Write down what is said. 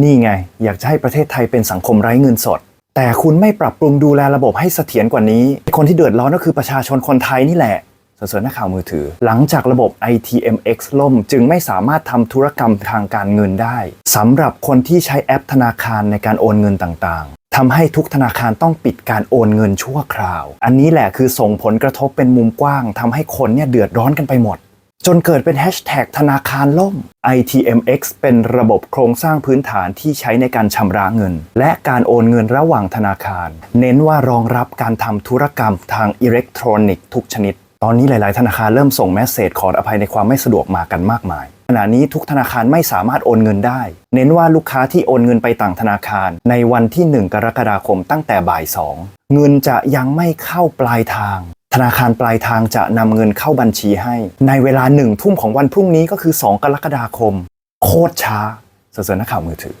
นี่ไง อยากจะให้ประเทศไทยเป็นสังคมไร้เงินสด แต่คุณไม่ปรับปรุงดูแลระบบให้เสถียรกว่านี้ คนที่เดือดร้อนก็คือประชาชนคนไทยนี่แหละส่วนหนักข่าวมือถือ หลังจากระบบ ITMX ล่ม จึงไม่สามารถทำธุรกรรมทางการเงินได้สำหรับคนที่ใช้แอปธนาคารในการโอนเงินต่างๆทำให้ทุกธนาคารต้องปิดการโอนเงินชั่วคราว อันนี้แหละคือส่งผลกระทบเป็นมุมกว้างทำให้คนเนี่ยเดือดร้อนกันไปหมด จนเกิดเป็นแฮชแท็กธนาคารล่ม ITMX เป็นระบบโครงสร้างพื้นฐานที่ใช้ในการชำระเงิน และการโอนเงินระหว่างธนาคาร เน้นว่ารองรับการทำธุรกรรมทางอิเล็กทรอนิกส์ทุกชนิด ตอนนี้หลาย ๆ ธนาคารเริ่มส่งแมสเซจขออภัยในความไม่สะดวกมากันมากมาย ขณะนี้ทุกธนาคารไม่สามารถโอนเงินได้ เน้นว่าลูกค้าที่โอนเงินไปต่างธนาคาร ในวันที่ 1 กรกฎาคมตั้งแต่บ่าย 2 เงินจะยังไม่เข้าปลายทาง ธนาคารปลายทางจะนำเงินเข้าบัญชีให้ ในเวลาหนึ่งทุ่มของวันพรุ่งนี้ก็คือ 2 กรกฎาคม โคตรช้าเสนอนักข่าวมือถือ